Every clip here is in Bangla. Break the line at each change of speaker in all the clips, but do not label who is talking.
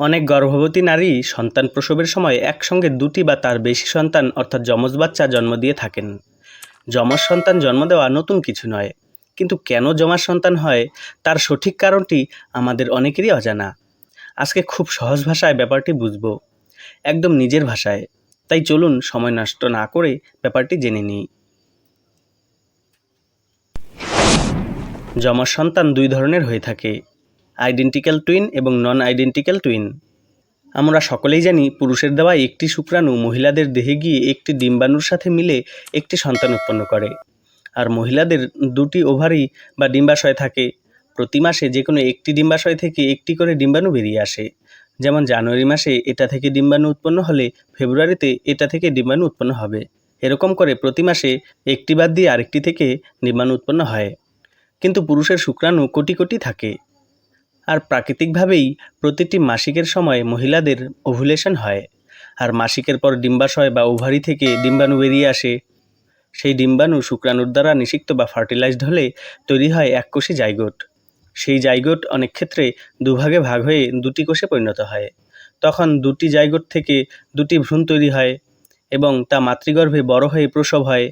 অনেক গর্ভবতী নারী সন্তান প্রসবের সময় একসঙ্গে দুটি বা তার বেশি সন্তান, অর্থাৎ যমজ বাচ্চা জন্ম দিয়ে থাকেন। যমজ সন্তান জন্ম দেওয়া নতুন কিছু নয়। কিন্তু কেন যমার সন্তান হয়, তার সঠিক কারণটি আমাদের অনেকেরই অজানা। আজকে খুব সহজ ভাষায় ব্যাপারটি বুঝব। একদম নিজের ভাষায়। তাই চলুন সময় নষ্ট না করে ব্যাপারটি জেনে নিই। যমজ সন্তান দুই ধরনের হয়ে থাকে। আইডেন্টিক্যাল টুইন এবং নন আইডেন্টিক্যাল টুইন। আমরা সকলেই জানি পুরুষের দেওয়া একটি শুক্রাণু মহিলাদের দেহে গিয়ে একটি ডিম্বাণুর সাথে মিলে একটি সন্তান উৎপন্ন করে। আর মহিলাদের দুটি ওভারি বা ডিম্বাশয় থাকে। প্রতি মাসে যে কোনো একটি ডিম্বাশয় থেকে একটি করে ডিম্বাণু বেরিয়ে আসে। যেমন জানুয়ারি মাসে এটা থেকে ডিম্বাণু উৎপন্ন হলে ফেব্রুয়ারিতে এটা থেকে ডিম্বাণু উৎপন্ন হবে। এরকম করে প্রতি মাসে একটি বাদ দিয়ে আরেকটি থেকে ডিম্বাণু উৎপন্ন হয়। কিন্তু পুরুষের শুক্রাণু কোটি কোটি থাকে। আর প্রাকৃতিকভাবেই প্রতিটি মাসিকের সময় মহিলাদের ওভুলেশন হয়। আর মাসিকের পর ডিম্বাশয় বা ওভারি থেকে ডিম্বাণু বেরিয়ে আসে। সেই ডিম্বাণু শুক্রাণুর দ্বারা নিষিক্ত বা ফার্টিলাইজড হলে তৈরি হয় এক এককোষী জাইগোট। সেই জাইগোট অনেক ক্ষেত্রে দুভাগে ভাগ হয়ে দুটি কোষে পরিণত হয়। তখন দুটি জাইগোট থেকে দুটি ভ্রূণ তৈরি হয় এবং তা মাতৃগর্ভে বড় হয়ে প্রসব হয়।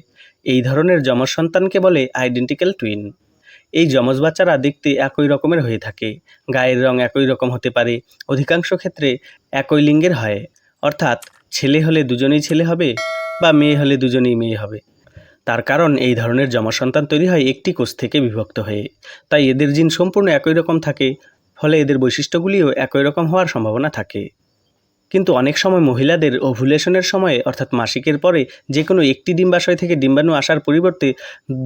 এই ধরনের যমজ সন্তানকে বলে আইডেন্টিক্যাল টুইন এই যমজ বাচ্চারা দেখতে একই রকমের হয়ে থাকে। গায়ের রং একই রকম হতে পারে, অধিকাংশ ক্ষেত্রে একই লিঙ্গের হয়। অর্থাৎ ছেলে হলে দুজনেই ছেলে হবে বা মেয়ে হলে দুজনেই মেয়ে হবে। তার কারণ এই ধরনের যমজ সন্তান তৈরি হয় একটি কোষ থেকে বিভক্ত হয়ে। তাই এদের জিন সম্পূর্ণ একই রকম থাকে, ফলে এদের বৈশিষ্ট্যগুলিও একই রকম হওয়ার সম্ভাবনা থাকে। কিন্তু অনেক সময় মহিলাদের ওভুলেশনের সময়ে, অর্থাৎ মাসিকের পরে যে কোনো একটি ডিম্বাশয় থেকে ডিম্বাণু আসার পরিবর্তে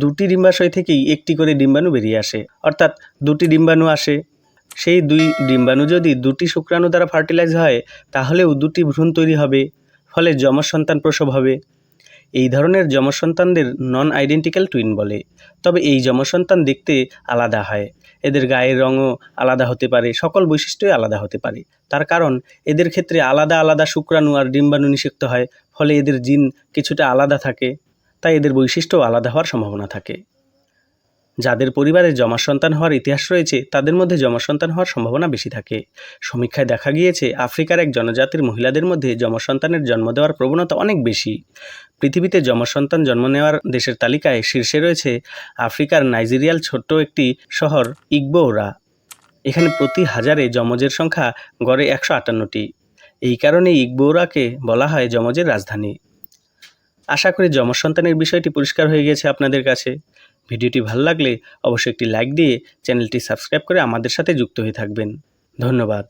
দুটি ডিম্বাশয় থেকেই একটি করে ডিম্বাণু বেরিয়ে আসে। অর্থাৎ দুটি ডিম্বাণু আসে, সেই দুই ডিম্বাণু যদি দুটি শুক্রাণু দ্বারা ফার্টিলাইজ হয়, তাহলেও দুটি ভ্রূণ তৈরি হবে, ফলে যমজ সন্তান প্রসব হবে। এই ধরনের যমসন্তানদের নন আইডেন্টিক্যাল টুইন বলে। তবে এই যমসন্তান দেখতে আলাদা হয়। এদের গায়ের রঙও আলাদা হতে পারে, সকল বৈশিষ্ট্যই আলাদা হতে পারে। তার কারণ, এদের ক্ষেত্রে আলাদা আলাদা শুক্রাণু আর ডিম্বাণু নিষিক্ত হয়, ফলে এদের জিন কিছুটা আলাদা থাকে, তাই এদের বৈশিষ্ট্য আলাদা হওয়ার সম্ভাবনা থাকে। যাদের পরিবারে যমজ সন্তান হওয়ার ইতিহাস রয়েছে, তাদের মধ্যে যমজ সন্তান হওয়ার সম্ভাবনা বেশি থাকে। সমীক্ষায় দেখা গিয়েছে, আফ্রিকার এক জনজাতির মহিলাদের মধ্যে যমজ সন্তানের জন্ম দেওয়ার প্রবণতা অনেক বেশি। পৃথিবীতে যমজ সন্তান জন্ম নেওয়ার দেশের তালিকায় শীর্ষে রয়েছে আফ্রিকার নাইজেরিয়াল ছোট্ট একটি শহর ইগবোরা এখানে প্রতি হাজারে যমজের সংখ্যা গড়ে একশো আটান্নটি। এই কারণে ইগবোরাকে বলা হয় যমজের রাজধানী। আশা করি যমজ সন্তানের বিষয়টি পরিষ্কার হয়ে গেছে আপনাদের কাছে। ভিডিওটি ভালো লাগলে অবশ্যই একটি লাইক দিয়ে চ্যানেলটি সাবস্ক্রাইব করে আমাদের সাথে যুক্ত হয়ে থাকবেন। ধন্যবাদ।